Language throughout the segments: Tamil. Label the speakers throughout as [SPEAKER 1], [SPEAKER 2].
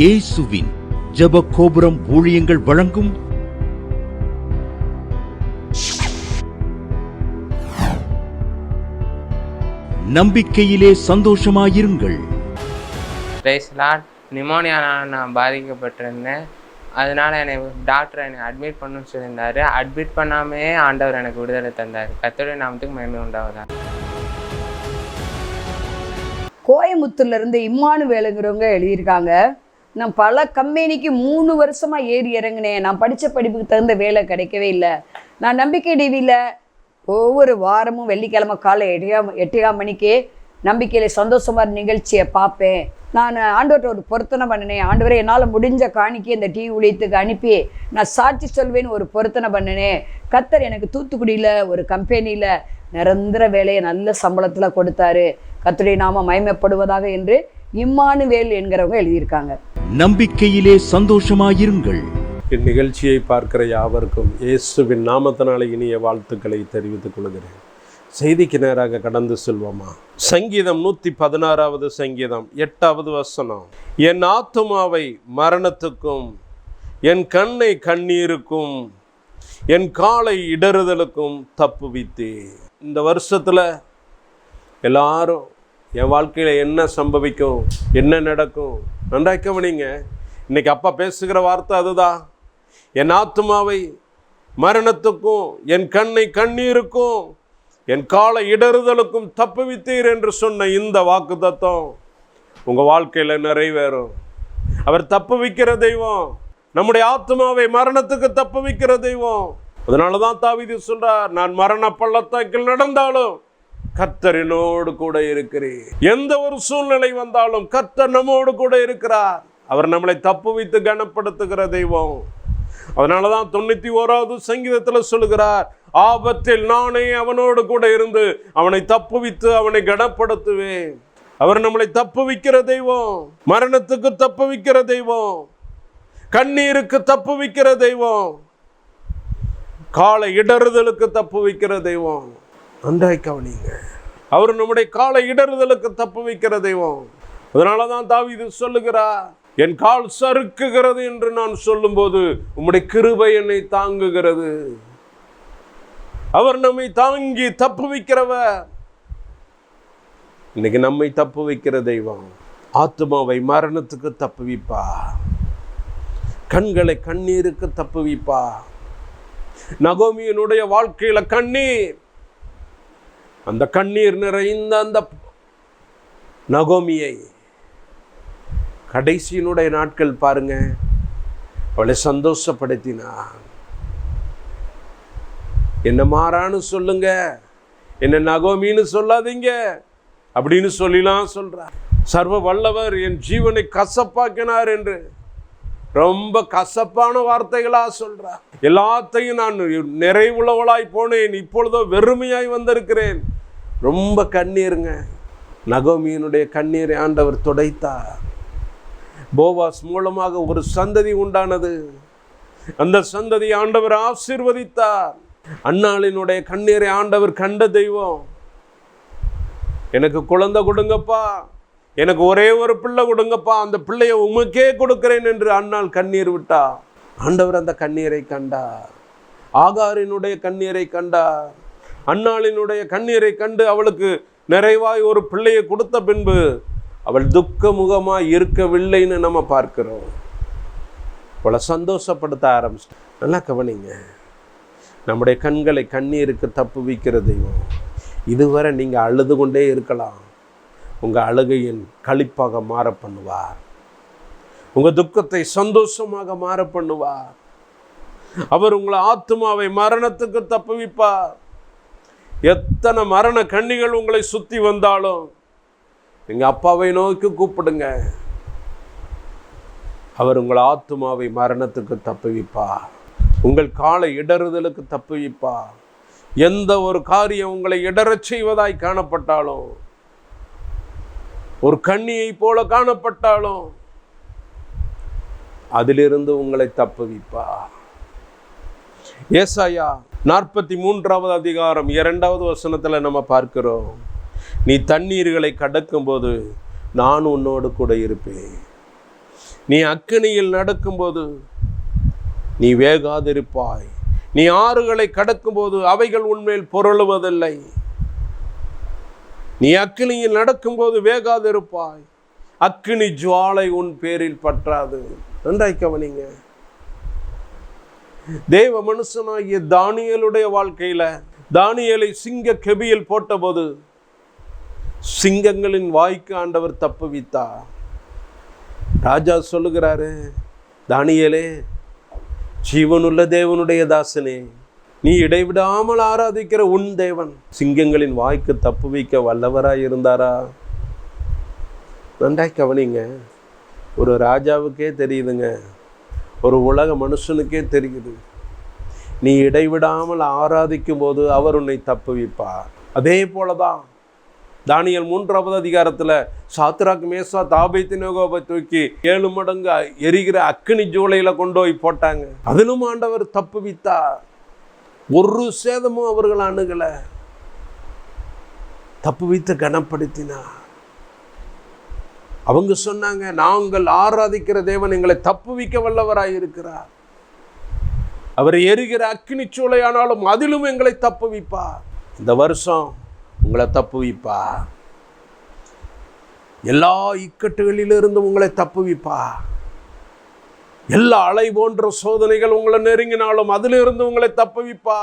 [SPEAKER 1] இயேசுவின் ஜெப கோபுரம் ஊழியங்கள் வழங்கும் நம்பிக்கையிலே சந்தோஷமாயிருங்கள்.
[SPEAKER 2] நிமோனியானால் நான் பாதிக்கப்பட்டிருந்தேன். அதனால என்னை டாக்டர் என்னை அட்மிட் பண்ணணும்னு சொல்லியிருந்தாரு. அட்மிட் பண்ணாமே ஆண்டவர் எனக்கு விடுதலை தந்தார். கத்தோடைய நாமத்துக்கு மகிமை உண்டாவதா
[SPEAKER 3] கோயமுத்தூர்ல இருந்து இம்மானுவேலுங்கிறவங்க எழுதியிருக்காங்க. நான் பல கம்பெனிக்கு மூணு வருஷமாக ஏறி இறங்கினேன். நான் படித்த படிப்புக்கு தகுந்த வேலை கிடைக்கவே இல்லை. நான் நம்பிக்கை டிவியில் ஒவ்வொரு வாரமும் வெள்ளிக்கிழமை காலை எட்டையாம் எட்டையாம் மணிக்கே நம்பிக்கையில் சந்தோஷமாக நிகழ்ச்சியை பார்ப்பேன். நான் ஆண்டவர்கிட்ட ஒரு பொருத்தனை பண்ணினேன். ஆண்டவரை என்னால் முடிஞ்ச காணிக்கை இந்த டிவி ஊழியத்துக்கு அனுப்பி நான் சாட்சி சொல்வேன்னு ஒரு பொருத்தனை பண்ணினேன். கத்தர் எனக்கு தூத்துக்குடியில் ஒரு கம்பெனியில் நிரந்தர வேலையை நல்ல சம்பளத்தில் கொடுத்தாரு. கத்துடைய நாம மயமைப்படுவதாக என்று இம்மானுவேல் என்கிறவங்க எழுதியிருக்காங்க.
[SPEAKER 1] நம்பிக்கையிலே சந்தோஷமாயிருங்கள்.
[SPEAKER 4] இந்நிகழ்ச்சியை பார்க்கிற யாவருக்கும் இயேசுவின் நாமத்தினால இனிய வாழ்த்துக்களை தெரிவித்துக் கொள்கிறேன். செய்திக்கு நேராக கடந்து செல்வோமா? சங்கீதம் நூற்றி பதினாறாவது சங்கீதம் எட்டாவது வசனம். என் ஆத்துமாவை மரணத்துக்கும் என் கண்ணை கண்ணீருக்கும் என் காலை இடறுதலுக்கும் தப்புவித்தே இந்த வருஷத்தில் எல்லாரும் என் வாழ்க்கையில் என்ன சம்பவிக்கும் என்ன நடக்கும் நன்றாய் கவனிங்க. இன்றைக்கி அப்பா பேசுகிற வார்த்தை அதுதான். என் ஆத்மாவை மரணத்துக்கும் என் கண்ணை கண்ணீருக்கும் என் கால இடறுதலுக்கும் தப்புவித்தீர் என்று சொன்ன இந்த வாக்கு தத்துவம் உங்கள் வாழ்க்கையில் நிறைவேறும். அவர் தப்பு வைக்கிற தெய்வம் நம்முடைய ஆத்மாவை மரணத்துக்கு தப்பு வைக்கிற தெய்வம். அதனால தான் தாவிதி சொல்கிறார் நான் மரண பள்ளத்தாக்கில் நடந்தாலும் கர்த்தரினோடு கூட இருக்கிறீர். எந்த ஒரு சூழ்நிலை வந்தாலும் கர்த்தர் நம்மோடு கூட இருக்கிறார். அவர் நம்மளை தப்பு வைத்து கனப்படுத்துகிற தெய்வம். அதனால தான் தொண்ணூத்தி ஓராவது சங்கீதத்தில் சொல்லுகிறார் ஆபத்தில் நானே அவனோடு கூட இருந்து அவனை தப்புவித்து அவனை கனப்படுத்துவேன். அவர் நம்மளை தப்பு வைக்கிற தெய்வம். மரணத்துக்கு தப்பு வைக்கிற தெய்வம். கண்ணீருக்கு தப்பு வைக்கிற தெய்வம். காலை இடறுதலுக்கு தப்பு வைக்கிற தெய்வம். நன்றாய் கவனிங்க அவர் நம்முடைய காலை இடறுதலுக்கு தப்புவிக்கிற தெய்வம். அதனால தான் தாவி இது சொல்லுகிறார் என் கால் சறுக்குகிறது என்று நான் சொல்லும்போது உம்முடைய கிருபை என்னை தாங்குகிறது. அவர் நம்மை தாங்கி தப்பு வைக்கிறவர். இன்னைக்கு நம்மை தப்பு வைக்கிற தெய்வம் ஆத்மாவை மரணத்துக்கு தப்புவிப்பா கண்களை கண்ணீருக்கு தப்புவிப்பா நகோமியனுடைய வாழ்க்கையில கண்ணீர் அந்த கண்ணீர் நிறைந்த அந்த நகோமியை கடைசியினுடைய நாட்கள் பாருங்க. அவளை சந்தோஷப்படுத்தினா என்ன மாறான்னு சொல்லுங்க. என்ன நகோமின்னு சொல்லாதீங்க. அப்படின்னு சொல்லிலாம் சொல்றார் சர்வ வல்லவர் என் ஜீவனை கசப்பாக்கினார் என்று. ரொம்ப கசப்பான வார்த்தைகளா சொல்றார் எல்லாத்தையும் நான் நிறைவுள்ளவளாய் போனேன். இப்பொழுதோ வெறுமையாய் வந்திருக்கிறேன். ரொம்ப கண்ணீருங்க. நகோமியினுடைய கண்ணீரை ஆண்டவர் துடைத்தார். போவாஸ் மூலமாக ஒரு சந்ததி உண்டானது. அந்த சந்ததி ஆண்டவர் ஆசிர்வதித்தார். அன்னாளினுடைய கண்ணீரை ஆண்டவர் கண்ட தெய்வம். எனக்கு குழந்தை கொடுங்கப்பா. எனக்கு ஒரே ஒரு பிள்ளை கொடுங்கப்பா. அந்த பிள்ளையை உமக்கே கொடுக்கிறேன் என்று அண்ணால் கண்ணீர் விட்டா ஆண்டவர் அந்த கண்ணீரை கண்டார். ஆகாரினுடைய கண்ணீரை கண்டார். அன்னாளினுடைய கண்ணீரை கண்டு அவளுக்கு நிறைவாய் ஒரு பிள்ளையை கொடுத்த பின்பு அவள் துக்க முகமாக இருக்கவில்லைன்னு நம்ம பார்க்கிறோம். அவளை சந்தோஷப்படுத்த ஆரம்பிச்சு நல்லா கவனிங்க. நம்முடைய கண்களை கண்ணீருக்கு தப்பு வைக்கிற தெய்வம். இதுவரை நீங்கள் அழுது கொண்டே இருக்கலாம். உங்கள் அழுகையின் களிப்பாக மாற பண்ணுவார். உங்கள் துக்கத்தை சந்தோஷமாக மாற பண்ணுவார். அவர் உங்களை ஆத்மாவை மரணத்துக்கு தப்புவிப்பார். எத்தனை மரண கண்ணிகள் உங்களை சுற்றி வந்தாலும் நீங்கள் அப்பாவை நோக்கி கூப்பிடுங்க. அவர் உங்கள் ஆத்மாவை மரணத்துக்கு தப்புவிப்பார். உங்கள் காலை இடறுதலுக்கு தப்புவிப்பார். எந்த ஒரு காரியம் உங்களை இடறச் செய்வதாய் காணப்பட்டாலும் ஒரு கண்ணியை போல காணப்பட்டாலும் அதிலிருந்து உங்களை தப்புவிப்பா. ஏசாயா நாற்பத்தி மூன்றாவது அதிகாரம் இரண்டாவது வசனத்தில் நம்ம பார்க்கிறோம். நீ தண்ணீர்களை கடக்கும்போது நான் உன்னோடு கூட இருப்பேன். நீ அக்கினியில் நடக்கும்போது நீ வேகாதிருப்பாய். நீ ஆறுகளை கடக்கும்போது அவைகள் உன்மேல் பொருளுவதில்லை. நீ அக்கினியில் நடக்கும்போது வேகாதிருப்பாய் அக்கினி ஜுவாலை உன் பேரில் பற்றாது. நன்றாய் கவனிங்க. தேவ மனுஷனாகிய தானியலுடைய வாழ்க்கையில தானியலை சிங்க கெபியில் போட்டபோது சிங்கங்களின் வாய்க்கு ஆண்டவர் தப்புவித்தார் ராஜா சொல்லுகிறாரு தானியலே ஜீவனுள்ள தேவனுடைய தாசனே நீ இடைவிடாமல் ஆராதிக்கிற உன் தேவன். சிங்கங்களின் வாய்க்கு தப்பு வைக்க வல்லவராக இருந்தாரா? நன்றாய் கவனிங்க. ஒரு ராஜாவுக்கே தெரியுதுங்க. ஒரு உலக மனுஷனுக்கே தெரியுது. நீ இடைவிடாமல் ஆராதிக்கும் போது அவர் உன்னை தப்புவிப்பார் அதே போல தான் தானியல் மூன்றாவது அதிகாரத்தில் சாத்ராக் மேசா தாபைத்தினோகோபை தூக்கி ஏழு மடங்கு எரிகிற அக்கினி ஜூலையில் கொண்டு போய் போட்டாங்க. அதிலும் ஆண்டவர் தப்புவித்தார் ஒரு சேதமும் அவர்கள் அணுகல. தப்புவித்து கனப்படுத்தினார். அவங்க சொன்னாங்க நாங்கள் ஆராதிக்கிற தேவன் எங்களை தப்புவிக்க வல்லவராய் இருக்கிறார். அவர் எரிகிற அக்னி சூளையானாலும் அதிலும் எங்களை தப்புவிப்பார் இந்த வருஷம் உங்களை தப்புவிப்பார் எல்லா இக்கட்டுகளிலிருந்தும் உங்களை தப்புவிப்பார் எல்லா அலை போன்ற சோதனைகள் உங்களை நெருங்கினாலும் அதிலிருந்து உங்களை தப்புவிப்பா.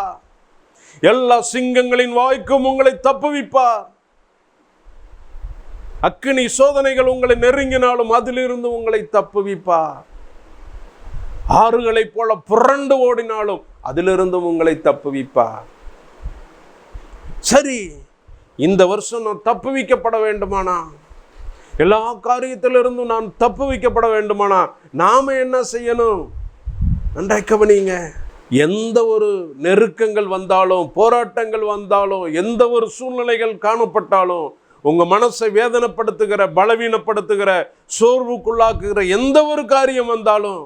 [SPEAKER 4] எல்லா சிங்கங்களின் வாய்க்கும் உங்களை தப்புவிப்பா. அக்கினி சோதனைகள் உங்களை நெருங்கினாலும் அதிலிருந்து உங்களை தப்புவிப்பா. ஆறுகளைப் போல புரண்டு ஓடினாலும் அதிலிருந்தும் உங்களை தப்புவிப்பா. சரி இந்த வருஷம் நான் தப்புவிக்கப்பட வேண்டுமானா? எல்லா காரியத்திலிருந்தும் நான் தப்பு வைக்கப்பட வேண்டுமானா நாம் என்ன செய்யணும்? நன்றாய் கவனிங்க எந்த ஒரு நெருக்கங்கள் வந்தாலும் போராட்டங்கள் வந்தாலும் எந்த ஒரு சூழ்நிலைகள் காணப்பட்டாலும் உங்கள் மனசை வேதனைப்படுத்துகிற பலவீனப்படுத்துகிற சோர்வுக்குள்ளாக்குகிற எந்த ஒரு காரியம் வந்தாலும்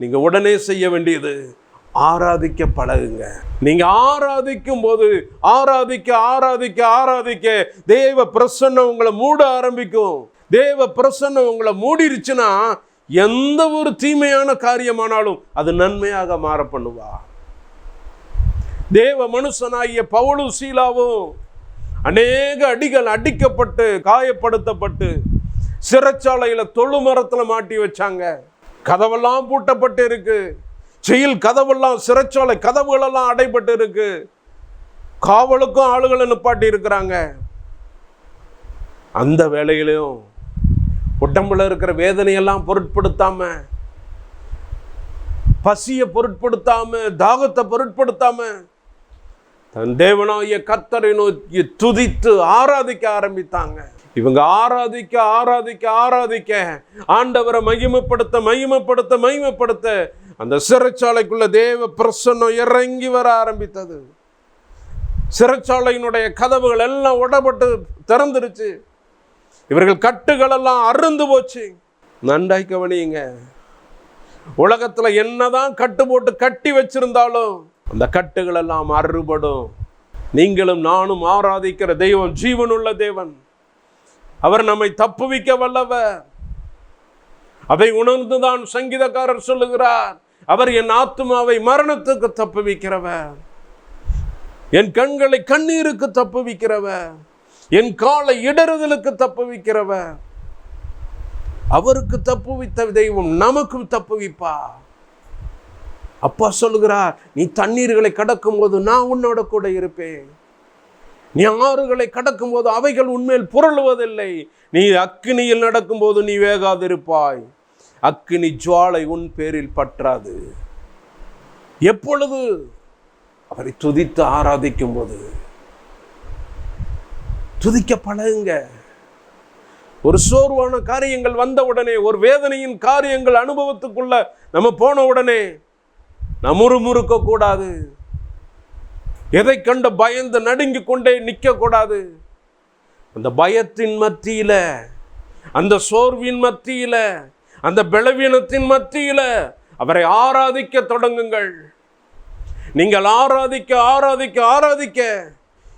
[SPEAKER 4] நீங்கள் உடனே செய்ய வேண்டியது ஆராதிக்க பழகுங்க. நீங்க ஆராதிக்கும் போது ஆராதிக்க ஆராதிக்க ஆராதிக்க தேவ பிரசன்னம் உங்களை மூட ஆரம்பிக்கும். தேவ பிரசன்னம் உங்களை மூடிருச்சுன்னா எந்த ஒரு தீமையான காரியமானாலும் அது நன்மையாக மாற பண்ணுவா. தேவ மனுஷனாகிய பவுலும் சீலாவும் அநேக அடிகள் அடிக்கப்பட்டு காயப்படுத்தப்பட்டு சிறைச்சாலையில் தொழு மரத்தில் மாட்டி வச்சாங்க. கதவெல்லாம் பூட்டப்பட்டு இருக்குது செயல் கதவெல்லாம் சிறைச்சாலை கதவுகளெல்லாம் அடைபட்டு இருக்கு காவலுக்கும் ஆளுகளை நிப்பாட்டி இருக்கிறாங்க அந்த வேலையிலையும் உடம்புல இருக்கிற வேதனையெல்லாம் பொருட்படுத்தாம பசியை பொருட்படுத்தாம தாகத்தை பொருட்படுத்தாம தன் தேவனாய கத்தரை நோக்கி துதித்து ஆராதிக்க ஆரம்பித்தாங்க. இவங்க ஆராதிக்க ஆராதிக்க ஆராதிக்க ஆண்டவரை மகிமைப்படுத்த மகிமைப்படுத்த மகிமைப்படுத்த அந்த சிறைச்சாலைக்குள்ள தேவ பிரசன்னம் இறங்கி வர ஆரம்பித்தது. சிறைச்சாலையினுடைய கதவுகள் எல்லாம் உடப்பட்டு திறந்துருச்சு. இவர்கள் கட்டுகள் எல்லாம் அருந்து போச்சு. நன்றாய் கவனியுங்க. உலகத்தில் என்னதான் கட்டு போட்டு கட்டி வச்சிருந்தாலும் அந்த கட்டுகள் எல்லாம் அறுபடும். நீங்களும் நானும் ஆராதிக்கிற தெய்வம் ஜீவனுள்ள தேவன். அவர் நம்மை தப்புவிக்க வல்லவர். அதை உணர்ந்துதான் சங்கீதக்காரர் சொல்லுகிறார். அவர் என் ஆத்மாவை மரணத்துக்கு தப்புவிக்கிறவர் என் கண்களை கண்ணீருக்கு தப்புவிக்கிறவர் என் காலை இடறுதலுக்கு தப்புவிக்கிறவர் அவருக்கு தப்புவித்த தெய்வம் நமக்கு தப்புவிப்பா அப்பா சொல்லுகிறார் நீ தண்ணீர்களை கடக்கும் போது நான் உன்னோட கூட இருப்பேன். நீ ஆறுகளை கடக்கும் போது அவைகள் உண்மையில் புரளுவதில்லை. நீ அக்கினியில் நடக்கும்போது நீ வேகாதிருப்பாய். அக்கினி ஜுவாலை உன் பேரில் பற்றாது. எப்பொழுது? அவரை துதித்து ஆராதிக்கும் போது துதிக்க பழகுங்க. ஒரு சோர்வான காரியங்கள் வந்த உடனே ஒரு வேதனையின் காரியங்கள் அனுபவத்துக்குள்ள நம்ம போன உடனே நம்ம முறுமுறுக்க கூடாது. எதை கண்டு பயந்து நடுங்கி கொண்டே நிற்க கூடாது. அந்த பயத்தின் மத்தியில அந்த சோர்வின் மத்தியில அந்த பலவீனத்தின் மத்தியில் அவரை ஆராதிக்க தொடங்குங்கள். நீங்கள் ஆராதிக்க ஆராதிக்க ஆராதிக்க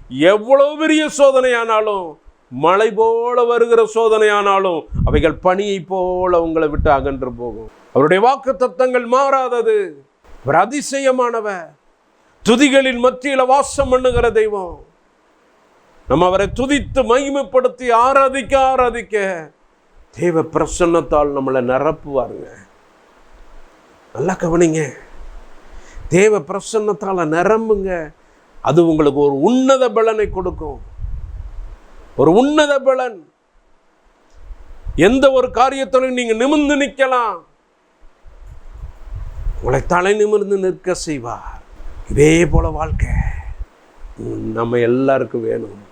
[SPEAKER 4] எவ்வளவு பெரிய சோதனையானாலும் மழை போல வருகிற சோதனையானாலும் அவைகள் பணியை போல உங்களை விட்டு அகன்று போகும். அவருடைய வாக்கு தத்தங்கள் மாறாதது. அவர் அதிசயமானவர். துதிகளின் மத்தியில் வாசம் பண்ணுகிற தெய்வம். நம்ம அவரை துதித்து மகிமைப்படுத்தி ஆராதிக்க ஆராதிக்க தேவ பிரசன்னத்தால் நம்மளை நிரப்புவாருங்க. நல்லா கவனிங்க. தேவ பிரசன்னத்தால் நிரம்புங்க. அது உங்களுக்கு ஒரு உன்னத பலனை கொடுக்கும். ஒரு உன்னத பலன். எந்த ஒரு காரியத்திலும் நீங்க நிமிர்ந்து நிற்கலாம். உங்களை தலை நிமிர்ந்து நிற்க செய்வார். இதே போல வாழ்க்கை. நம்ம எல்லாருக்கும் வேணும்.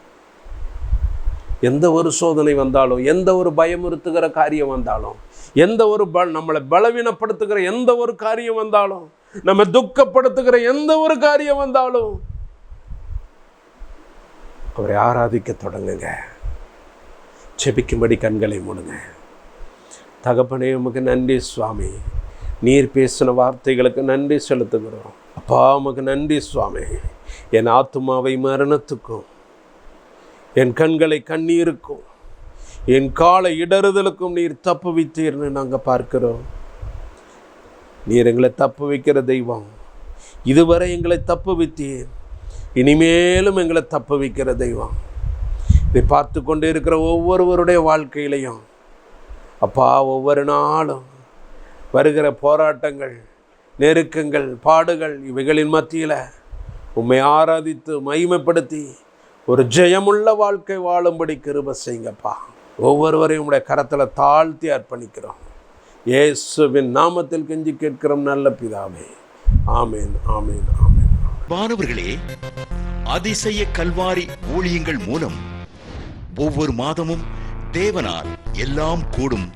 [SPEAKER 4] எந்த ஒரு சோதனை வந்தாலும் எந்த ஒரு பயமுறுத்துகிற காரியம் வந்தாலும் எந்த ஒரு ப நம்மளை பலவீனப்படுத்துகிற எந்த ஒரு காரியம் வந்தாலும் நம்ம துக்கப்படுத்துகிற எந்த ஒரு காரியம் வந்தாலும் அவரை ஆராதிக்க தொடங்குங்க. செபிக்கும்படி கண்களை மூடுங்க. தகப்பனே உமக்கு நன்றி சுவாமி. நீர் பேசின வார்த்தைகளுக்கு நன்றி செலுத்துகிறோம். அப்பா உமக்கு நன்றி சுவாமி. என் ஆத்துமாவை மரணத்துக்கும் என் கண்களை கண்ணீருக்கும் என் காலை இடறுதலுக்கும் நீர் தப்பு வைத்தீர்னு நாங்கள் பார்க்கிறோம். நீர் எங்களை தப்பு வைக்கிற தெய்வம். இதுவரை எங்களை தப்பு வைத்தீர். இனிமேலும் எங்களை தப்பு வைக்கிற தெய்வம். இதை பார்த்து கொண்டு இருக்கிற ஒவ்வொருவருடைய வாழ்க்கையிலையும் அப்பா ஒவ்வொரு நாளும் வருகிற போராட்டங்கள் நெருக்கங்கள் பாடுகள் இவைகளின் மத்தியில் உம்மை ஆராதித்து மகிமைப்படுத்தி ஒரு ஜெயமுள்ள வாழ்க்கை வாழும்படி கிருப செய்யுங்கப்பா. ஒவ்வொருவரையும் உடைய கரத்தில் தாழ்த்தி அர்ப்பணிக்கிறோம். இயேசுவின் நாமத்தில் கெஞ்சி கேட்கிறோம் நல்ல பிதாவே. ஆமேன் ஆமேன் ஆமேன்.
[SPEAKER 5] மாணவர்களே அதிசய கல்வாரி ஊழியங்கள் மூலம் ஒவ்வொரு மாதமும் தேவனால் எல்லாம் கூடும்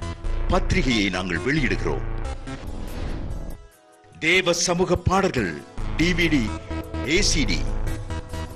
[SPEAKER 5] பத்திரிகையை நாங்கள் வெளியிடுகிறோம். தேவ சமூக பாடல்கள் டிவிடி ஏசிடி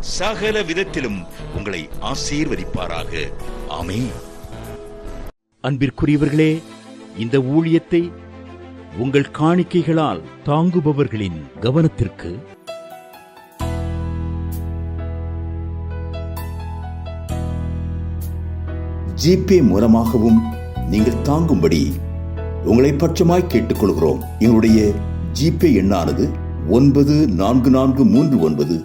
[SPEAKER 5] சகல விதத்திலும் உங்களை ஆசீர்வதிப்பாராக. ஆமென்.
[SPEAKER 1] அன்பிற்குரியவர்களே இந்த ஊழியத்தை உங்கள் காணிக்கைகளால் தாங்குபவர்களின் கவனத்திற்கு
[SPEAKER 6] ஜிபே மூலமாகவும் நீங்கள் தாங்கும்படி உங்களை பட்சமாய் கேட்டுக்கொள்கிறோம். எங்களுடைய ஜிபே எண்ணானது ஒன்பது நான்கு நான்கு மூன்று ஒன்பது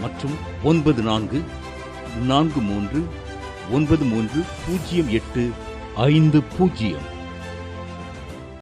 [SPEAKER 1] மற்றும் ஒன்பது நான்கு நான்கு மூன்று ஒன்பது மூன்று பூஜ்ஜியம் எட்டு ஐந்து பூஜ்ஜியம்.